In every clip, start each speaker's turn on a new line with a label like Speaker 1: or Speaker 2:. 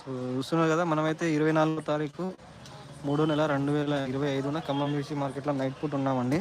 Speaker 1: So చూస్తున్నారు కదా మనమైతే ఇరవై నాలుగో తారీఖు మూడో నెల రెండు వేల ఇరవై ఐదున ఖమ్మం బీసీ మార్కెట్లో నైట్ పూట ఉన్నామండి.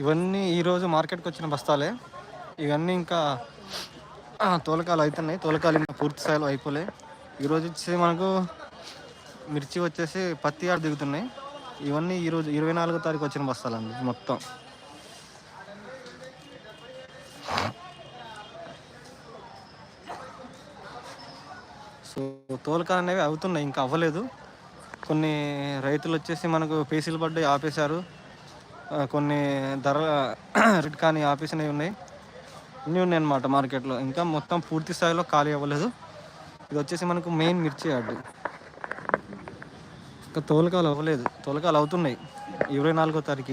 Speaker 1: ఇవన్నీ ఈరోజు మార్కెట్కి వచ్చిన బస్తాలే. ఇవన్నీ ఇంకా తోలకాలు అవుతున్నాయి తోలకాలు ఇంకా పూర్తి స్థాయిలో అయిపోలే. ఈరోజు వచ్చేసి మనకు మిర్చి వచ్చేసి పత్తి ఆడ దిగుతున్నాయి. ఇవన్నీ ఈరోజు ఇరవై నాలుగో తారీఖు వచ్చిన బస్తాలండి మొత్తం. సో తోలకాలు అనేవి అవుతున్నాయి ఇంకా అవ్వలేదు. కొన్ని రైతులు వచ్చేసి మనకు పేసీలు పడ్డాయి ఆపేశారు. కొన్ని ధర రేట్ కానీ ఆపేసినవి ఉన్నాయి. ఇన్ని ఉన్నాయి అన్నమాట మార్కెట్లో. ఇంకా మొత్తం పూర్తి స్థాయిలో ఖాళీ అవ్వలేదు. ఇది వచ్చేసి మనకు మెయిన్ మిర్చి యార్డ్. ఇంకా తోలకాలు అవ్వలేదు. తోలకాలు అవుతున్నాయి. ఇరవై నాలుగో తారీఖు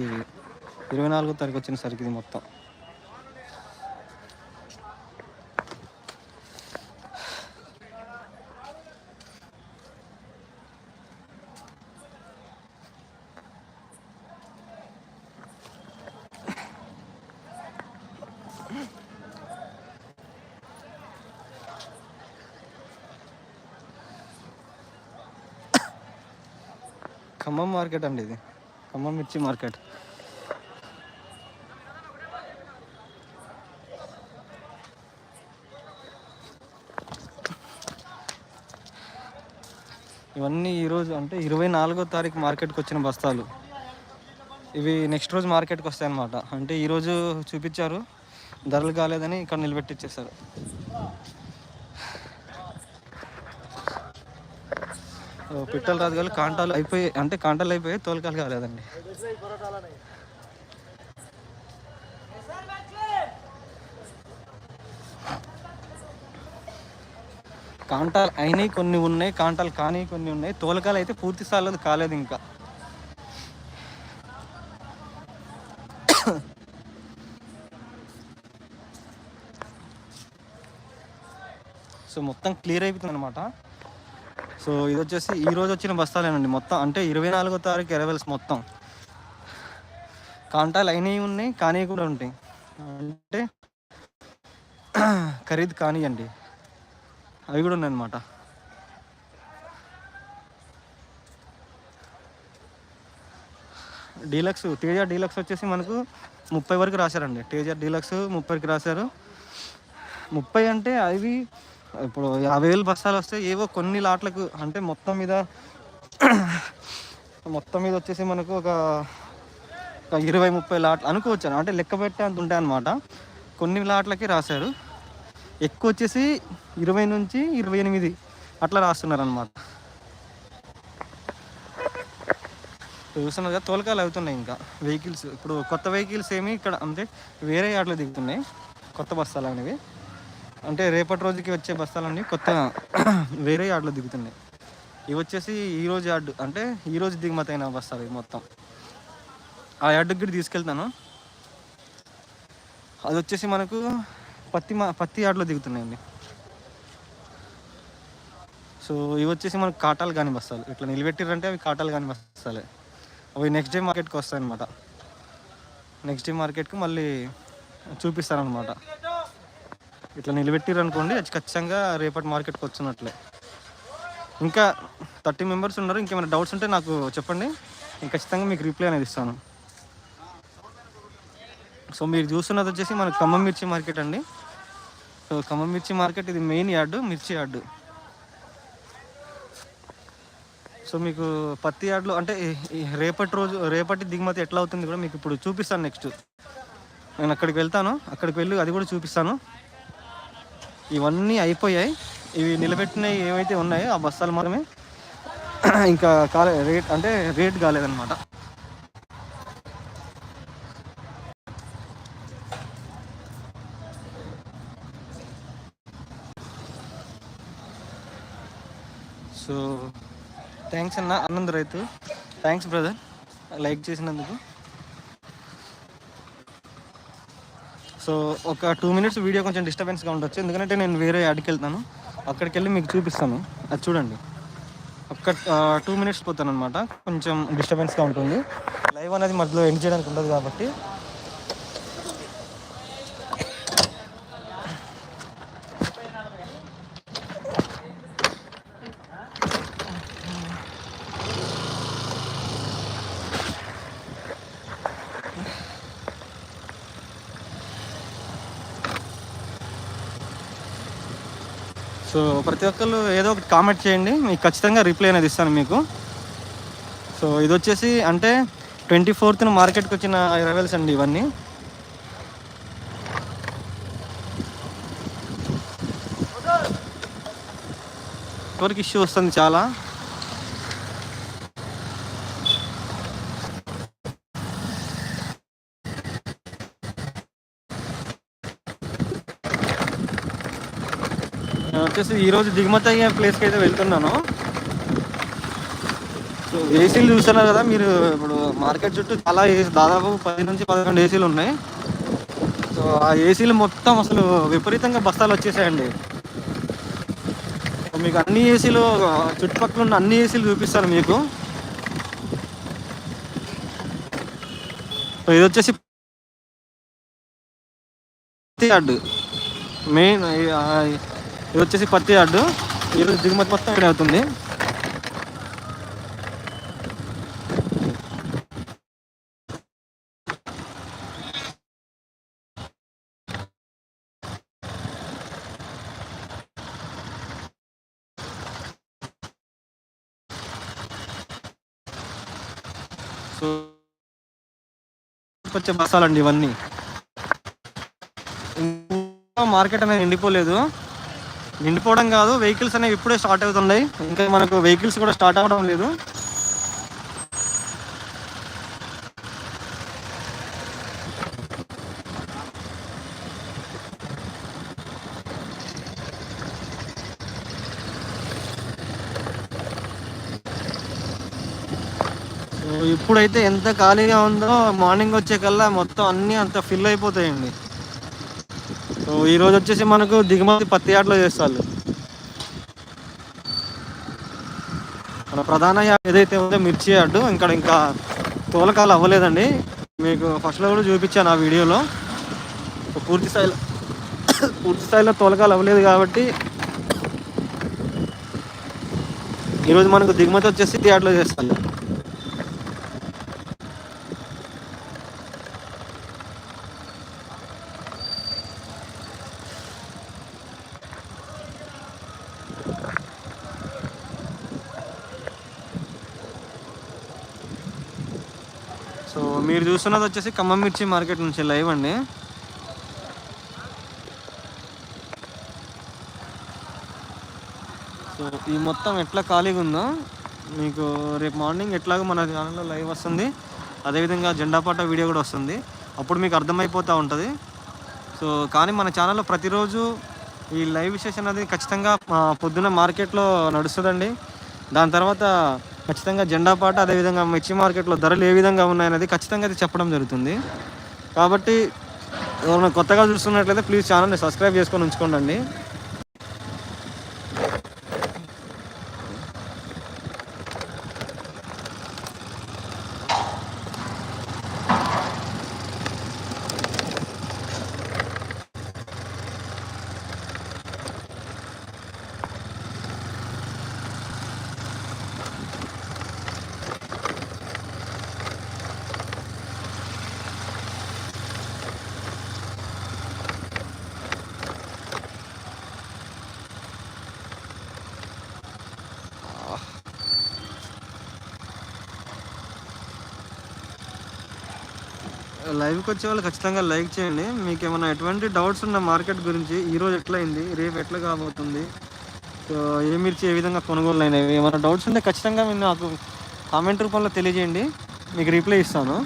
Speaker 1: ఇరవై నాలుగో తారీఖు వచ్చిన సరికి ఇది మొత్తం. ఖమ్మం మార్కెట్ అండి ఇది. ఖమ్మం మిర్చి మార్కెట్. ఇవన్నీ ఈరోజు అంటే ఇరవై నాలుగో తారీఖు మార్కెట్కి వచ్చిన బస్తాలు. ఇవి నెక్స్ట్ రోజు మార్కెట్కి వస్తాయి అన్నమాట అంటే ఈరోజు చూపించారు. ధరలు కాలేదని ఇక్కడ నిలబెట్టిచ్చేసారు. పిట్టలు రాదు కానీ కాంటాలు అయిపోయి అంటే కాంటాలు అయిపోయి తోలకాలు కాలేదండి. కాంటాలు అయినాయి కొన్ని ఉన్నాయి కాంటాలు కానీ కొన్ని ఉన్నాయి. తోలకాలు అయితే పూర్తి స్థాయిలో కాలేదు ఇంకా. సో మొత్తం క్లియర్ అయిపోతుంది అనమాట సో ఇది వచ్చేసి ఈ రోజు వచ్చిన బస్తాలేనండి. మొత్తం అంటే ఇరవై నాలుగో తారీఖు ఎరవెల్స్ మొత్తం. కాంటాలు అయినవి ఉన్నాయి కానీ కూడా ఉంటాయి. అంటే ఖరీదు కానివ్వండి అవి కూడా ఉన్నాయన్నమాట. డీలక్స్ తేజ డీలక్స్ వచ్చేసి మనకు ముప్పై వరకు రాశారండి. తేజ డీలక్స్ ముప్పైకి రాశారు. ముప్పై అంటే అవి ఇప్పుడు యాభై వేలు బస్తాలు వస్తే ఏవో కొన్ని లాట్లకు అంటే మొత్తం మీద మొత్తం మీద వచ్చేసి మనకు ఒక ఒక ఇరవై ముప్పై లాట్లు అనుకోవచ్చు అంటే లెక్క పెట్టే అంత ఉంటాయి అన్నమాట. కొన్ని లాట్లకి రాశారు. ఎక్కువ వచ్చేసి ఇరవై నుంచి ఇరవై ఎనిమిది అట్లా రాస్తున్నారు అనమాట చూస్తున్నారు కదా తోలకాలు అవుతున్నాయి ఇంకా. వెహికల్స్ ఇప్పుడు కొత్త వెహికల్స్ ఏమి ఇక్కడ అంటే వేరే యార్డ్లో దిగుతున్నాయి. కొత్త బస్తాలు అనేవి. అంటే రేపటి రోజుకి వచ్చే బస్తాలన్నీ కొత్త వేరే యార్డ్లో దిగుతున్నాయి. ఇవి వచ్చేసి ఈరోజు యార్డ్ అంటే ఈరోజు దిగుమతి అయిన బస్తాలు ఇవి మొత్తం. ఆ యార్డుకి కూడా తీసుకెళ్తాను. అది వచ్చేసి మనకు పత్తి మా పత్తి యార్డ్లో దిగుతున్నాయండి. సో ఇవి వచ్చేసి మనకు కాటాలు కానీ బస్తాలు. ఇట్లా నిలబెట్టిరంటే అవి కాటాలు కానీ బస్తాలే. అవి నెక్స్ట్ డే మార్కెట్కి వస్తాయి అనమాట నెక్స్ట్ డే మార్కెట్కి మళ్ళీ చూపిస్తారనమాట ఇట్లా నిలబెట్టిర్రు అనుకోండి అది ఖచ్చితంగా రేపటి మార్కెట్కి వచ్చినట్లే. ఇంకా థర్టీ మెంబర్స్ ఉన్నారు ఇంకేమైనా డౌట్స్ ఉంటే నాకు చెప్పండి. నేను ఖచ్చితంగా మీకు రిప్లై అనేది ఇస్తాను. సో మీరు చూస్తున్నది వచ్చేసి మన ఖమ్మం మిర్చి మార్కెట్ అండి. సో ఖమ్మం మిర్చి మార్కెట్ ఇది మెయిన్ యార్డు మిర్చి యార్డు. సో మీకు పత్తి యార్డ్లో అంటే ఈ రేపటి రోజు రేపటి దిగుమతి ఎట్లా అవుతుంది కూడా మీకు ఇప్పుడు చూపిస్తాను నెక్స్ట్ నేను అక్కడికి వెళ్తాను అక్కడికి వెళ్ళి అది కూడా చూపిస్తాను. ఇవన్నీ అయిపోయాయి. ఇవి నిలబెట్టినవి ఏవైతే ఉన్నాయో ఆ బస్తాలు మాత్రమే. ఇంకా కాలే రేట్ అంటే రేట్ కాలేదన్నమాట. సో థ్యాంక్స్ అన్న ఆనంద్ రైతు. థ్యాంక్స్ బ్రదర్ లైక్ చేసినందుకు. సో ఒక టూ మినిట్స్ వీడియో కొంచెం డిస్టర్బెన్స్గా ఉండొచ్చు. ఎందుకంటే నేను వేరే యాడ్కి వెళ్తాను. అక్కడికి వెళ్ళి మీకు చూపిస్తాను. అది చూడండి. ఒక్క టూ మినిట్స్ పోతాను అనమాట కొంచెం డిస్టర్బెన్స్గా ఉంటుంది. లైవ్ అనేది మధ్యలో ఎండ్ చేయడానికి ఉండదు కాబట్టి సో ప్రతి ఒక్కరు ఏదో ఒకటి కామెంట్ చేయండి. మీకు ఖచ్చితంగా రిప్లై అనేది ఇస్తాను మీకు. సో ఇది వచ్చేసి అంటే ట్వంటీ ఫోర్త్న మార్కెట్కి వచ్చిన రైవల్స్ అండి ఇవన్నీ. నెట్వర్క్ ఇష్యూ వస్తుంది చాలా? వచ్చేసి ఈరోజు దిగుమతి అయ్యే ప్లేస్కి అయితే వెళ్తున్నాను. సో ఏసీలు చూస్తున్నారు కదా మీరు ఇప్పుడు మార్కెట్ చుట్టూ చాలా దాదాపు పది నుంచి పదకొండు ఏసీలు ఉన్నాయి. సో ఆ ఏసీలు మొత్తం అసలు విపరీతంగా బస్తాలు వచ్చేసాయండి. మీకు అన్ని ఏసీలు చుట్టుపక్కల ఉన్న అన్ని ఏసీలు చూపిస్తాను మీకు. ఇది వచ్చేసి పత్తి మెయిన్ ఇది వచ్చేసి పత్తి యార్డు. ఈరోజు దిగుమతి మొత్తం ఇక్కడ అవుతుంది. సో వచ్చే బస్సాలండి ఇవన్నీ. ఇంకా మార్కెట్ అనేది ఎండిపోలేదు నిండిపోవడం కాదు. వెహికల్స్ అనేవి ఇప్పుడే స్టార్ట్ అవుతున్నాయి. ఇంకా మనకు వెహికల్స్ కూడా స్టార్ట్ అవ్వడం లేదు. ఇప్పుడైతే ఎంత ఖాళీగా ఉందో మార్నింగ్ వచ్చే కల్లా మొత్తం అన్నీ అంత ఫిల్ అయిపోతాయండి. సో ఈరోజు వచ్చేసి మనకు దిగుమతి పత్తి యార్డ్లో చేస్తారు. మన ప్రధాన యాడ్ ఏదైతే ఉందో మిర్చి యార్డు ఇక్కడ ఇంకా తోలకాలు అవ్వలేదండి. మీకు ఫస్ట్లో కూడా చూపించాను ఆ వీడియోలో. పూర్తి స్థాయిలో పూర్తి స్థాయిలో తోలకాలు అవ్వలేదు కాబట్టి ఈరోజు మనకు దిగుమతి వచ్చేసి యార్డ్లో చేస్తాను సో మీరు చూస్తున్నది వచ్చేసి ఖమ్మం మిర్చి మార్కెట్ నుంచి లైవ్ అండి. సో ఈ మొత్తం ఎట్లా ఖాళీగా ఉందో మీకు రేపు మార్నింగ్ ఎట్లాగో మన ఛానల్లో లైవ్ వస్తుంది. అదేవిధంగా జెండా పాట వీడియో కూడా వస్తుంది. అప్పుడు మీకు అర్థమైపోతూ ఉంటుంది. సో కానీ మన ఛానల్లో ప్రతిరోజు ఈ లైవ్ సెషన్ అనేది ఖచ్చితంగా ఆ, పొద్దున మార్కెట్లో నడుస్తుందండి. దాని తర్వాత ఖచ్చితంగా జెండా పాట అదేవిధంగా మిర్చి మార్కెట్లో ధరలు ఏ విధంగా ఉన్నాయనేది ఖచ్చితంగా అయితే చెప్పడం జరుగుతుంది. కాబట్టి ఎవరైనా కొత్తగా చూస్తున్నట్లయితే ప్లీజ్ ఛానల్ని సబ్స్క్రైబ్ చేసుకొని ఉంచుకోండి లైవ్కి వచ్చే వాళ్ళు ఖచ్చితంగా లైక్ చేయండి. మీకు ఏమైనా ఎటువంటి డౌట్స్ ఉన్న మార్కెట్ గురించి ఈరోజు ఎట్లా అయింది రేపు ఎట్లా కాబోతుంది సో ఏ మిర్చి ఏ విధంగా కొనుగోలు అయినవి ఏమైనా డౌట్స్ ఉంటే ఖచ్చితంగా మీరు నాకు కామెంట్ రూపంలో తెలియజేయండి. మీకు రిప్లై ఇస్తాను.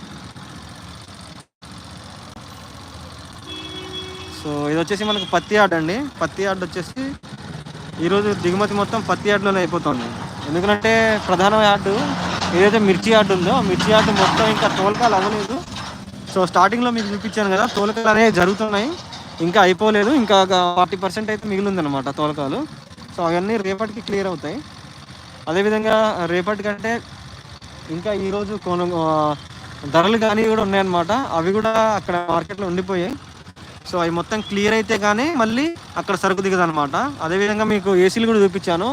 Speaker 1: సో ఇది వచ్చేసి మనకు పత్తి యార్డ్ అండి. పత్తి యార్డ్ వచ్చేసి ఈరోజు దిగుమతి మొత్తం పత్తి యార్డ్లోనే అయిపోతుంది. ఎందుకంటే ప్రధాన యార్డు ఏదైతే మిర్చి యార్డు ఉందో మిర్చి యార్డు మొత్తం ఇంకా తోలకాలు అవ్వలేదు. సో స్టార్టింగ్లో మీకు చూపించాను కదా తోలకాలు అనేవి జరుగుతున్నాయి. ఇంకా అయిపోలేదు. ఇంకా ఫార్టీ పర్సెంట్ అయితే మిగిలింది అనమాట తోలకాలు. సో అవన్నీ రేపటికి క్లియర్ అవుతాయి. అదేవిధంగా రేపటి కంటే ఇంకా ఈరోజు కొను ధరలు కానీ కూడా ఉన్నాయన్నమాట. అవి కూడా అక్కడ మార్కెట్లో ఉండిపోయాయి. సో అవి మొత్తం క్లియర్ అయితే కానీ మళ్ళీ అక్కడ సరుకు దిగదు అనమాట అదేవిధంగా మీకు ఏసీలు కూడా చూపించాను.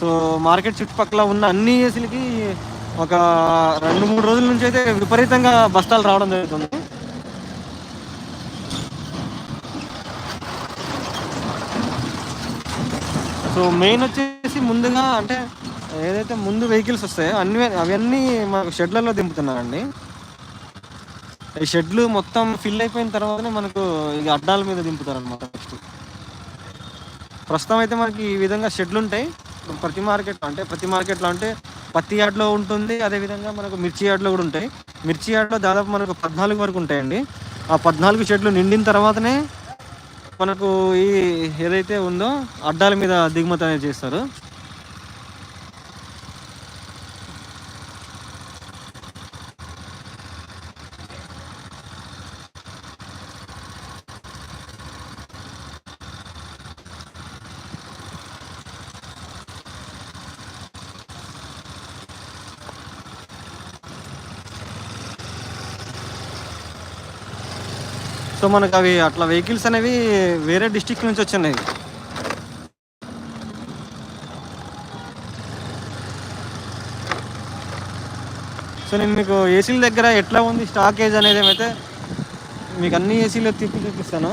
Speaker 1: సో మార్కెట్ చుట్టుపక్కల ఉన్న అన్ని ఏసీలకి ఒక రెండు మూడు రోజుల నుంచి అయితే విపరీతంగా బస్తాలు రావడం జరుగుతుంది. సో మెయిన్ వచ్చేసి ముందుగా అంటే ఏదైతే ముందు వెహికల్స్ వస్తాయో అన్ని అవన్నీ మనకు షెడ్లలో దింపుతున్నారండి. ఈ షెడ్లు మొత్తం ఫిల్ అయిపోయిన తర్వాతనే మనకు ఇక అడ్డాల మీద దింపుతారనమాట నెక్స్ట్ ప్రస్తుతం అయితే మనకి ఈ విధంగా షెడ్లు ఉంటాయి ప్రతి మార్కెట్లో అంటే ప్రతి మార్కెట్లో అంటే పత్తి యార్డ్లో ఉంటుంది అదేవిధంగా మనకు మిర్చి యార్డ్లో కూడా ఉంటాయి. మిర్చి యార్డ్లో దాదాపు మనకు పద్నాలుగు వరకు ఉంటాయండి. ఆ పద్నాలుగు చెట్లు నిండిన తర్వాతనే మనకు ఈ ఏదైతే ఉందో అడ్డాల మీద దిగుమతి అనేది చేస్తారు. సో మనకు అవి అట్లా వెహికల్స్ అనేవి వేరే డిస్టిక్ నుంచి వచ్చినాయి. సో నేను మీకు ఏసీల దగ్గర ఎట్లా ఉంది స్టాకేజ్ అనేది ఏమైతే మీకు అన్ని ఏసీలు తిప్పి చూపిస్తాను.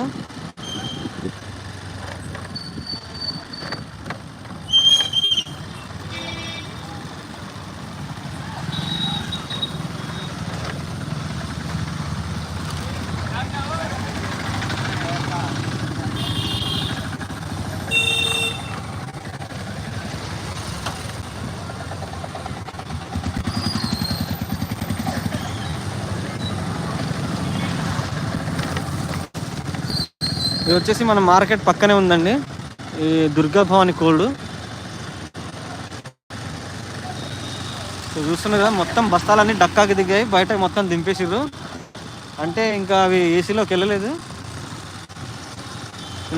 Speaker 1: ఇది వచ్చేసి మన మార్కెట్ పక్కనే ఉందండి. ఈ దుర్గా భవాని కోల్డ్. చూస్తున్నారు కదా మొత్తం బస్తాలన్నీ డక్కాకి దిగాయి బయట మొత్తం దింపేసిర్రు. అంటే ఇంకా అవి ఏసీలోకి వెళ్ళలేదు.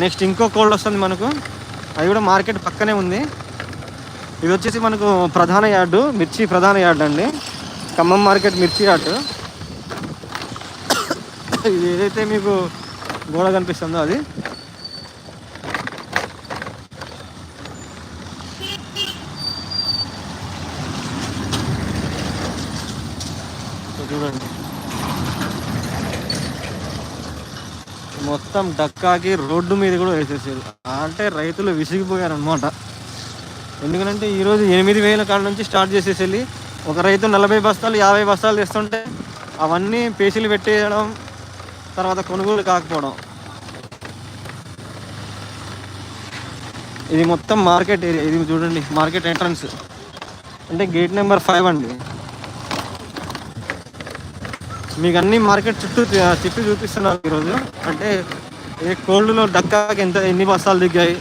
Speaker 1: నెక్స్ట్ ఇంకో కోల్డ్ వస్తుంది మనకు. అది కూడా మార్కెట్ పక్కనే ఉంది. ఇది వచ్చేసి మనకు ప్రధాన యార్డు మిర్చి ప్రధాన యార్డ్ అండి. ఖమ్మం మార్కెట్ మిర్చి యార్డు. ఇది ఏదైతే మీకు గోడ కనిపిస్తుందో అది? చూడండి. మొత్తం డక్కాకి రోడ్డు మీద కూడా వేసేసారు. అంటే రైతులు విసిగిపోయారు అనమాట ఎందుకంటే ఈరోజు ఎనిమిది వేల కాడ నుంచి స్టార్ట్ చేసేసి వెళ్ళి ఒక రైతు నలభై బస్తాలు యాభై బస్తాలు తెస్తుంటే అవన్నీ పేసీలు పెట్టేయడం తర్వాత కొనుగోలు కాకపోవడం. ఇది మొత్తం మార్కెట్ ఏరియా ఇది చూడండి మార్కెట్ ఎంట్రన్స్. అంటే గేట్ నెంబర్ ఫైవ్ అండి. మీకు అన్ని మార్కెట్ చుట్టూ చుట్టూ చూపిస్తున్నారు ఈరోజు. అంటే ఏ కోల్డ్లో డక్కాకి ఎంత ఎన్ని బస్తాలు దిగాయి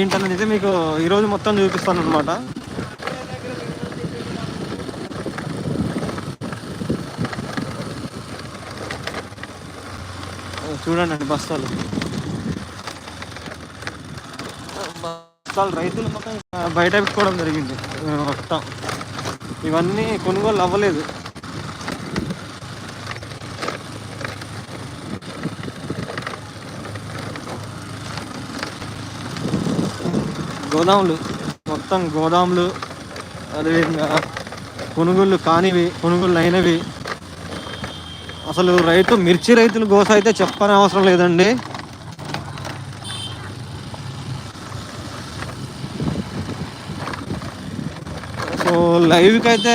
Speaker 1: ఏంటనేది మీకు ఈరోజు మొత్తం చూపిస్తాను అనమాట చూడండి బస్తాలు. బస్తాలు రైతులు మొత్తం బయట పెట్టుకోవడం జరిగింది. మొత్తం. ఇవన్నీ కొనుగోలు అవ్వలేదు. గోదాములు. మొత్తం గోదాములు అదేవిధంగా కొనుగోళ్ళు కానివి కొనుగోళ్ళు అయినవి. అసలు రైతు మిర్చి రైతులు గోస అయితే చెప్పని అవసరం లేదండి. సో లైవ్కి అయితే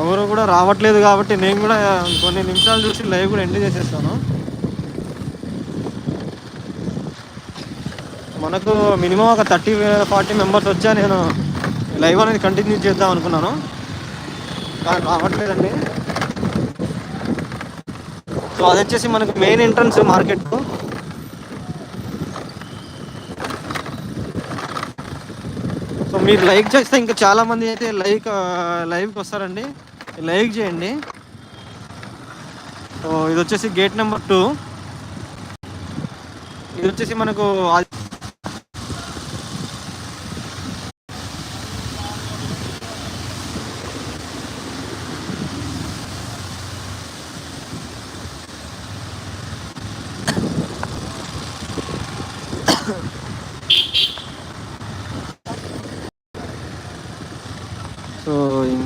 Speaker 1: ఎవరు కూడా రావట్లేదు కాబట్టి నేను కూడా కొన్ని నిమిషాలు చూసి లైవ్ కూడా ఎండ్ చేసేస్తాను. మనకు మినిమం ఒక థర్టీ ఫార్టీ మెంబర్స్ వచ్చా నేను లైవ్ అనేది కంటిన్యూ చేద్దాం అనుకున్నాను. కానీ రావట్లేదండి. సో అది వచ్చేసి మనకు మెయిన్ ఎంట్రన్స్ మార్కెట్ సో మీరు లైక్ చేస్తే ఇంకా చాలా మంది అయితే లైక్ లైవ్కి వస్తారండి. లైక్ చేయండి. సో ఇది వచ్చేసి గేట్ నెంబర్ టూ ఇది వచ్చేసి మనకు ఆ- సో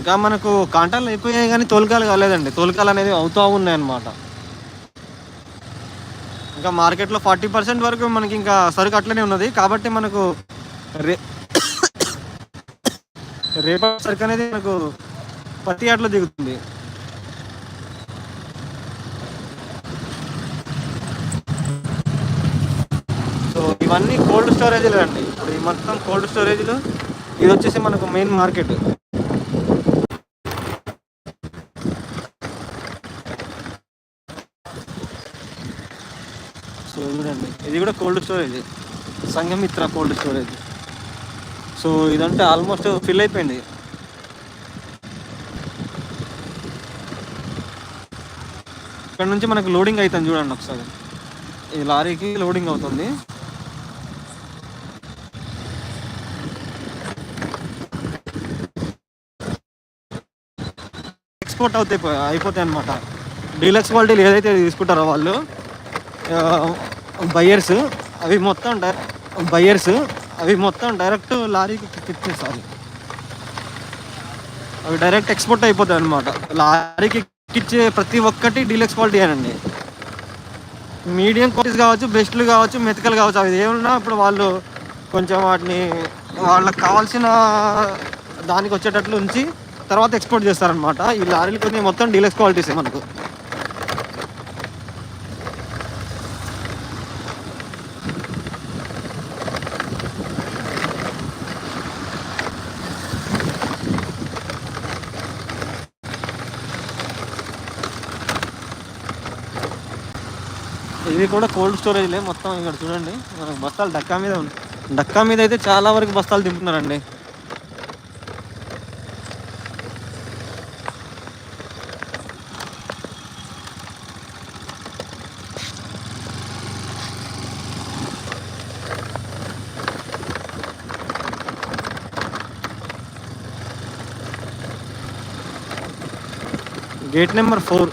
Speaker 1: ఇంకా మనకు కాంటాలు అయిపోయాయి కానీ తోలుకాలు కాలేదండి. తోలుకాలు అనేది అవుతూ ఉన్నాయి అన్నమాట ఇంకా మార్కెట్లో ఫార్టీ పర్సెంట్ వరకు మనకి ఇంకా సరుకు అట్లనే ఉన్నది. కాబట్టి మనకు రే రేపటి సరుకు అనేది మనకు పత్తి అట్లా దిగుతుంది. సో ఇవన్నీ కోల్డ్ స్టోరేజ్లు అండి. ఇప్పుడు ఈ మొత్తం కోల్డ్ స్టోరేజ్లు ఇది వచ్చేసి మనకు మెయిన్ మార్కెట్ సో చూడండి ఇది కూడా cold storage. Sanghamitra cold storage. So ఇదంటే ఆల్మోస్ట్ ఫిల్ అయిపోయింది. ఇక్కడ నుంచి మనకు లోడింగ్ అవుతుంది చూడండి ఒకసారి. ఈ లారీకి లోడింగ్ అవుతుంది. ఎక్స్పోర్ట్ అవుతాయి అయిపోతాయి అనమాట డీలక్స్ క్వాలిటీలు ఏదైతే తీసుకుంటారో వాళ్ళు బయ్యర్స్ అవి మొత్తం బయర్స్ అవి మొత్తం డైరెక్ట్ లారీకి ఇచ్చేసారు అవి డైరెక్ట్ ఎక్స్పోర్ట్ అయిపోతాయి అనమాట లారీకి ఇచ్చే ప్రతి ఒక్కటి డీలక్స్ క్వాలిటీ అనండి మీడియం క్వాలిటీస్ కావచ్చు బెస్ట్లు కావచ్చు మెతకలు కావచ్చు అవి ఏమన్నా ఇప్పుడు వాళ్ళు కొంచెం వాటిని వాళ్ళకి కావాల్సిన దానికి వచ్చేటట్లు ఉంచి తర్వాత ఎక్స్పోర్ట్ చేస్తారనమాట ఈ లారీలు కొన్ని మొత్తం డీలక్స్ క్వాలిటీస్ మనకు. ఇది కూడా కోల్డ్ స్టోరేజ్లే. మొత్తం ఇక్కడ చూడండి. మనకు బస్తాలు డక్కా మీద డక్కా మీద అయితే చాలా వరకు బస్తాలు దింపుతున్నారండి. Gate number four.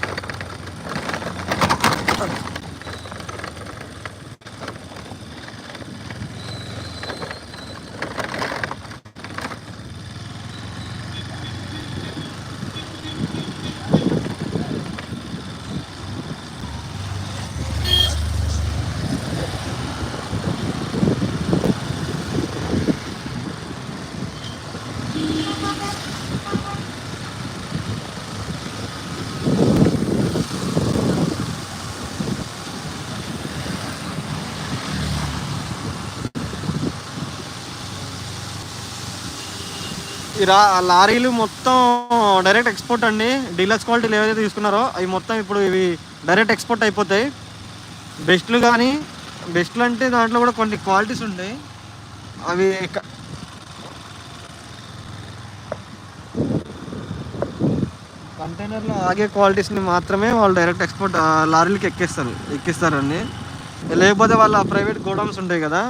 Speaker 1: లారీలు మొత్తం డైరెక్ట్ ఎక్స్పోర్ట్ అండి. డీలక్స్ క్వాలిటీలు ఏవైతే తీసుకున్నారో అవి మొత్తం ఇప్పుడు ఇవి డైరెక్ట్ ఎక్స్పోర్ట్ అయిపోతాయి. బెస్ట్లు కానీ బెస్ట్లు అంటే దాంట్లో కూడా కొన్ని క్వాలిటీస్ ఉంటాయి. అవి కంటైనర్లో ఆగే క్వాలిటీస్ని మాత్రమే వాళ్ళు డైరెక్ట్ ఎక్స్పోర్ట్ లారీలకి ఎక్కిస్తారు ఎక్కిస్తారండి. లేకపోతే వాళ్ళ ప్రైవేట్ గోడౌన్స్ ఉంటాయి కదా.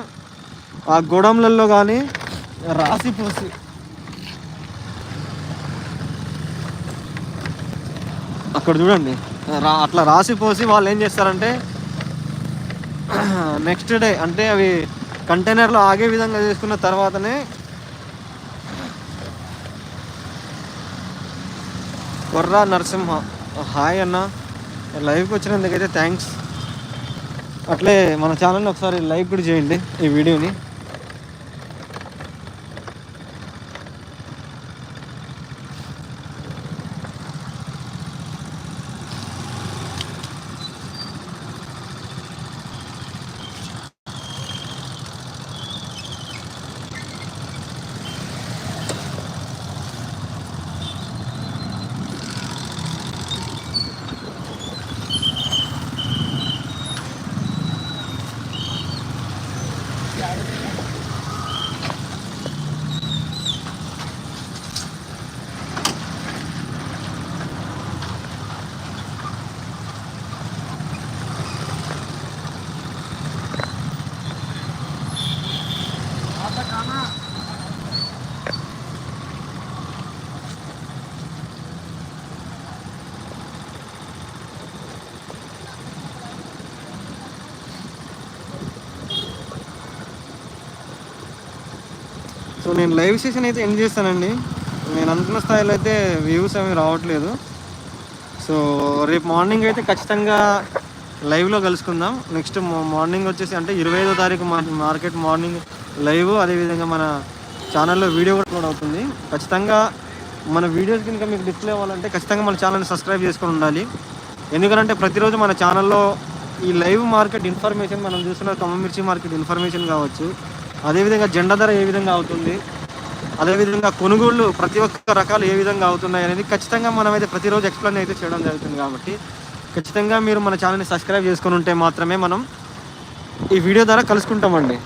Speaker 1: ఆ గోడౌన్లలో కానీ రాసి పోసి అక్కడ చూడండి. రా అట్లా రాసి పోసి వాళ్ళు ఏం చేస్తారంటే నెక్స్ట్ డే అంటే అవి కంటైనర్లో ఆగే విధంగా చేసుకున్న తర్వాతనే కొర్రా నరసింహ హాయ్ అన్న. లైవ్కి వచ్చినందుకైతే థ్యాంక్స్ అట్లే మన ఛానల్ని ఒకసారి లైక్ కూడా చేయండి ఈ వీడియోని. సో నేను లైవ్ సెషన్ అయితే ఎండ్ చేస్తానండి? నేను అనుకున్న స్థాయిలో అయితే వ్యూస్ అవి రావట్లేదు. సో రేపు మార్నింగ్ అయితే ఖచ్చితంగా లైవ్లో కలుసుకుందాం. నెక్స్ట్ మార్నింగ్ వచ్చేసి అంటే ఇరవై ఐదో తారీఖు మార్కెట్ మార్నింగ్ లైవ్. అదేవిధంగా మన ఛానల్లో వీడియో కూడా అప్లోడ్ అవుతుంది. ఖచ్చితంగా మన వీడియోస్ కనుక మీకు డిస్ప్లే అవ్వాలంటే ఖచ్చితంగా మన ఛానల్ని సబ్స్క్రైబ్ చేసుకొని ఉండాలి. ఎందుకంటే ప్రతిరోజు మన ఛానల్లో ఈ లైవ్ మార్కెట్ ఇన్ఫర్మేషన్ మనం చూస్తున్న కమ్మమిర్చి మార్కెట్ ఇన్ఫర్మేషన్ కావచ్చు. అదేవిధంగా జెండా ధర ఏ విధంగా అవుతుంది? అదేవిధంగా కొనుగోళ్ళు ప్రతి ఒక్క రకాలు ఏ విధంగా అవుతున్నాయి అనేది ఖచ్చితంగా మనం అయితే ప్రతిరోజు ఎక్స్ప్లెయిన్ అయితే చేయడం జరుగుతుంది కాబట్టి ఖచ్చితంగా మీరు మన ఛానల్ని సబ్స్క్రైబ్ చేసుకొని ఉంటే మాత్రమే మనం ఈ వీడియో ద్వారా కలుసుకుంటామండి.